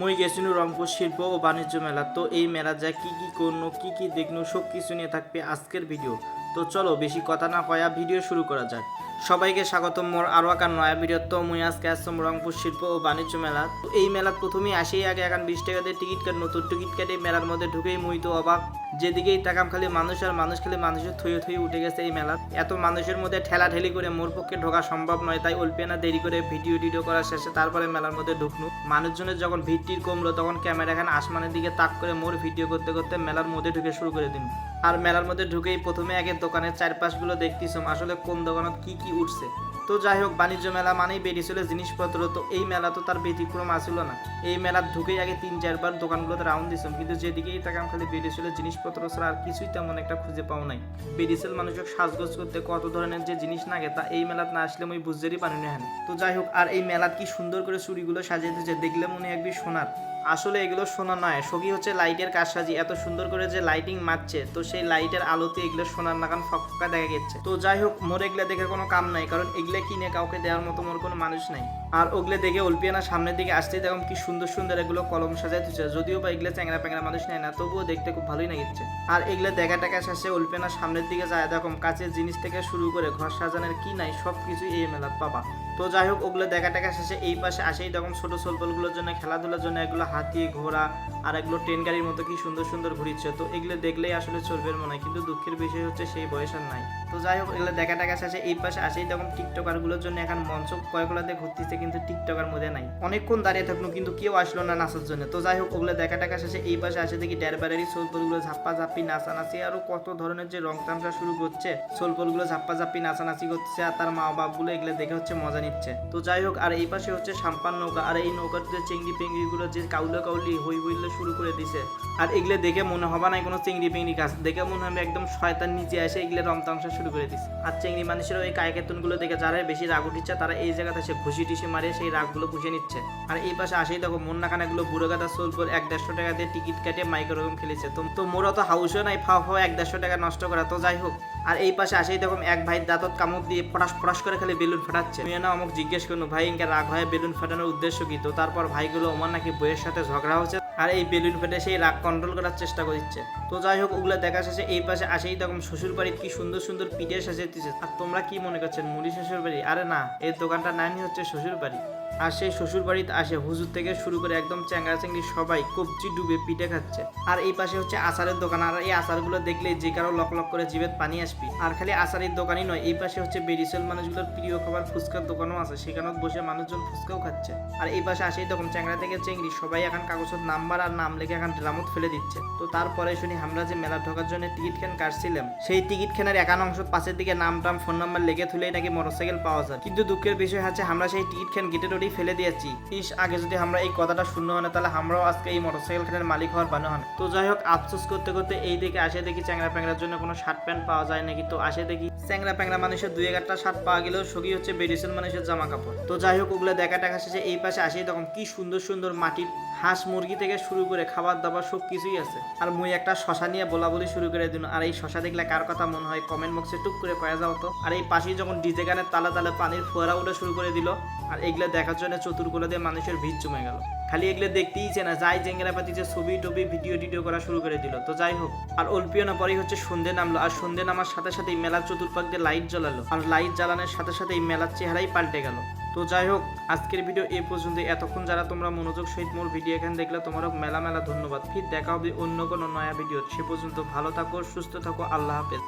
মই গেছিনু রংপুর শিল্প ও বাণিজ্য মেলা তো এই মেলা যা কি কি করনো কি কি দেখনো সব কিছু নিয়ে থাকবে আজকের ভিডিও তো চলো, বেশি কথা না কয়া ভিডিও শুরু করা যাক। সবাইকে স্বাগতম মোর আরও একান নয়া তো মুই আজকে আসলাম রংপুর শিল্প ও বাণিজ্য মেলা। তো এই মেলাত প্রথমেই আসেই আগে এখন বিশ টাকা দিয়ে টিকিট কাট, নতুন টিকিট কাটে মেলার মধ্যে ঢুকেই মুই তো অবাক। যেদিকেই তাকাম খালি মানুষ আর মানুষ খালি মানুষের থইয়ে থইয়ে উঠে গেছে এই মেলা। এত মানুষের মধ্যে ঠেলা ঠেলি করে মোর পক্ষে ঢোকা সম্ভব নয়, তাই অল্পিয়ানা দেরি করে ভিডিও টিডিও করার শেষে তারপরে মেলার মধ্যে ঢুকনু। মানুষজনের যখন ভিড়টির কমলো, তখন ক্যামেরা এখানে আসমানের দিকে তাক করে মোর ভিডিও করতে করতে মেলার মধ্যে ঢুকে শুরু করে দিন। আর মেলার মধ্যে ঢুকেই প্রথমে আগে দোকানের চারপাশগুলো দেখতেছিলাম আসলে কোন দোকানত কি কি উঠছে? তো যাই হোক, বাণিজ্য মেলা মানেই বেরিয়েছিল জিনিসপত্র। তো এই মেলা তো তার ব্যতিক্রম আসিল না। এই মেলার ঢুকেই আগে তিন, চারবার দোকানগুলোতে রাউন্ড দিছিলাম। কিন্তু যেদিকেই তাকাম খালি বেরিয়েছিল জিনিসপত্র ছাড়া আর কিছুই তেমন একটা খুঁজে পাও নাই। বেরিয়েছিল মানুষের সাজগোজ করতে কত ধরনের যে জিনিস লাগে তা এই মেলাত না আসলে আমি বুঝতেই পারি না তো যাই হোক, আর এই মেলাত কি সুন্দর করে চুড়িগুলো সাজিয়ে দিয়েছে দেখলে মনে একবি সোনার। আসলে এগুলো সোনা নয়। সখী হচ্ছে লাইটের কারসাজি। এত সুন্দর করে যে লাইটিং মারছে, তো সেই লাইটের আলোতে এগুলো সোনার নাগান ফকফকা দেখা গেছে। তো যাই হোক, মোর এগুলো দেখে কোনো কাম নাই, কারণ এগুলো কিনে কাউকে দেওয়ার মতো মোর কোনো মানুষ নাই। আর ওগুলো দেখে অল্পিয়ানা সামনের দিকে আসতেই দেখুন কি সুন্দর সুন্দর এগুলো কলম সাজাই দিচ্ছে যদিও বা এগুলো চ্যাংরা প্যাংরা মানুষ নেয় না, তবুও দেখতে খুব ভালোই লাগিচ্ছে আর এগুলো দেখা টাকা শেষে অল্পিয়ানা সামনের দিকে যায় দেখুন কাছের জিনিস থেকে শুরু করে ঘর সাজানোর কি নাই সব কিছুই এই মেলাত পাবা। তো যাই হোক, ওগুলো দেখা টাকা শেষে এই পাশে আসেই তখন ছোট সলপলগুলোর জন্য, খেলাধুলার জন্য এগুলো হাতি, ঘোড়া আর এগুলো ট্রেন গাড়ির মতো কি সুন্দর সুন্দর ঘুরিচ্ছে। তো এগুলো দেখলেই আসলে চলবে মনে হয়, কিন্তু দুঃখের বিষয় হচ্ছে সেই বয়স আর নাই। তো যাই হোক, এগুলো দেখা টাকা শেষে এই পাশে আসেই তখন টিকটকারগুলোর জন্য এখন মঞ্চ কয়েকগুলোতে ঘুরতেছে কিন্তু টিকটকার মধ্যে নাই। অনেকক্ষণ দাঁড়িয়ে থাকল, কিন্তু কেউ আসলো না নাচার জন্য। তো যাই হোক, ওগুলো দেখা টাকা শেষে এই পাশে আসে দেখি ড্যারবারেরই সোলপলগুলো ঝাপ্পা ঝাপ্পি নাচানাচি, আরও কত ধরনের যে রং তামসা শুরু করছে। সোলপলগুলো ঝাপ্পা ঝাপ্পি নাচানাচি করছে, আর তার মা বাপগুলো এগুলো দেখে হচ্ছে মজা নিচ্ছে। তো যাই হোক, আর এই পাশে হচ্ছে সাম্পান নৌকা, আর এই নৌকার যে চিংড়ি গুলো যে কাউলে কাউলি হই হইলে শুরু করে দিছে। আর এগুলো দেখে মনে হবে না কোনো চিংড়ি পেঙ্গি গাছ, দেখে মনে হবে একদম শয়তান নিচে এসে এগুলো রমতাংশা শুরু করে দিছে। আর চিংড়ি মানুষের ওই কায়কেতনগুলো দেখে যারা বেশি রাগ উঠিচ্ছে তারা এই জায়গাতে এসে ঘুষি টিসি মারে সেই রাগগুলো পুষে নিচ্ছে। আর এই পাশে আসেই দেখো মন্না কানাগুলো বুড়ো গাদা সোলপুর এক দেড়শো টাকা দিয়ে টিকিট কাটে মাইক্রোরকম খেলেছে। তো তো মোরা তো হাউসও নাই, ফাও ফাও এক দেড়শো টাকা নষ্ট করা, তো যাই হোক। আর এই পাশে আসেই দেখো এক ভাই দাঁতত কামড় দিয়ে ফটাস ফটাস করে খেলে বেলুন ফাটাচ্ছে। মেয়ে না আমাকে জিজ্ঞেস করুন ভাই, ইনকে রাগ হয় বেলুন ফাটানোর উদ্দেশ্য কি? তো তারপর ভাইগুলো ওমান নাকি বইয়ের সাথে ঝগড়া হচ্ছে। আর এই বেলুন ফেটে সেই রাগ কন্ট্রোল করার চেষ্টা করছে। তো যাই হোক, ওগুলো দেখা শেষে এই পাশে আসেই তখন শ্বশুর বাড়ির কি সুন্দর সুন্দর পিঠে সাজাইতেছে। আর তোমরা কি মনে করছেন, মুড়ি শ্বশুর বাড়ি আরে না, এই দোকানটার নামই হচ্ছে শ্বশুর বাড়ি আর সেই শ্বশুর বাড়িতে আসে হুজুর থেকে শুরু করে একদম চ্যাংরা চ্যাংড়ি সবাই কবজি ডুবে পিঠে খাচ্ছে। আর এই পাশে হচ্ছে আচারের দোকান। আর এই আচারগুলো দেখলে যে কারও লক লক করে জিভেত পানি আসবি। আর খালি আচারের দোকানই নয়, এই পাশে হচ্ছে বেরিসেল মানুষগুলোর প্রিয় খাবার ফুচকার দোকানও আছে। সেখানেও বসে মানুষজন ফুচকাও খাচ্ছে। আর এই পাশে আসেই তখন চ্যাংরা থেকে চেংড়ি সবাই এখন কাগজের নাম্বার আর নাম লিখে এখন ড্রামত ফেলে দিচ্ছে। তো তারপরে শুনি, আমরা যে মেলা ঢোকার জন্য টিকিট খান কাটছিলাম? সেই টিকিট খানের একান অংশ পাশের দিকে নাম টাম ফোন নাম্বার লিখে তুলেই নাকি মোটরসাইকেল পাওয়া যায়। কিন্তু দুঃখের বিষয় হচ্ছে, আমরা সেই টিকিট খান গেটের ওটাই ফেলে দিয়েছি? ইস, আগে যদি আমরা এই কথাটা শূন্য হয় তাহলে আমরাও আজকে এই মোটরসাইকেল খানের মালিক হওয়ার বানো হন তো যাই হোক, আফসোস করতে করতে এই দিকে আসে দেখি চ্যাংরা প্যাংরার জন্য কোনো শার্ট প্যান্ট পাওয়া যায় নাকি। তো আসে দেখি, চ্যাংরা প্যাংরা মানুষের দুই একটা শার্ট পাওয়া গেলেও সগি হচ্ছে বেডিসেল মানুষের জামা কাপড়। তো যাই হোক, ওগুলো দেখা টাকা শেষে এই পাশে আসেই তখন কি সুন্দর সুন্দর মাটির হাঁস মুরগি থেকে শুরু করে খাবার দাবার সব কিছুই আছে। আর মুই একটা শশা নিয়ে বলা বলি শুরু করে দিন আর এই শশা দেখলে কার কথা মনে হয়? কমেন্ট বক্সে টুক করে কয়া যাও তো। আর এই পাশেই যখন ডিজে গানের তালে তালে পানির ফোয়ারা উঠে শুরু করে দিল, আর এগুলো দেখার জন্য চতুর্গুলো দিয়ে মানুষের ভিড় জমে গেল। খালি এগুলো দেখতেই না, যাই জেঙ্গেরা পাতি যে ছবি টবি ভিডিও টিডিও করা শুরু করে দিল। তো যাই হোক, আর অল্পিও না, পরেই হচ্ছে সন্ধে নামলো। আর সন্ধে নামার সাথে সাথে এই মেলার চতুর্পাক দিয়ে লাইট জ্বালালো। আর লাইট জ্বালানোর সাথে সাথে এই মেলার চেহারাই পাল্টে গেল। তো যাই হোক, আজকের ভিডিও এই পর্যন্ত এতক্ষণ যারা তোমরা মনোযোগ সহিত মোর ভিডিও এখানে দেখলে তোমারও মেলা মেলা ধন্যবাদ। ফির দেখা হবে অন্য কোনো নয়া ভিডিও সে পর্যন্ত ভালো থাকো, সুস্থ থাকো, আল্লাহ হাফেজ।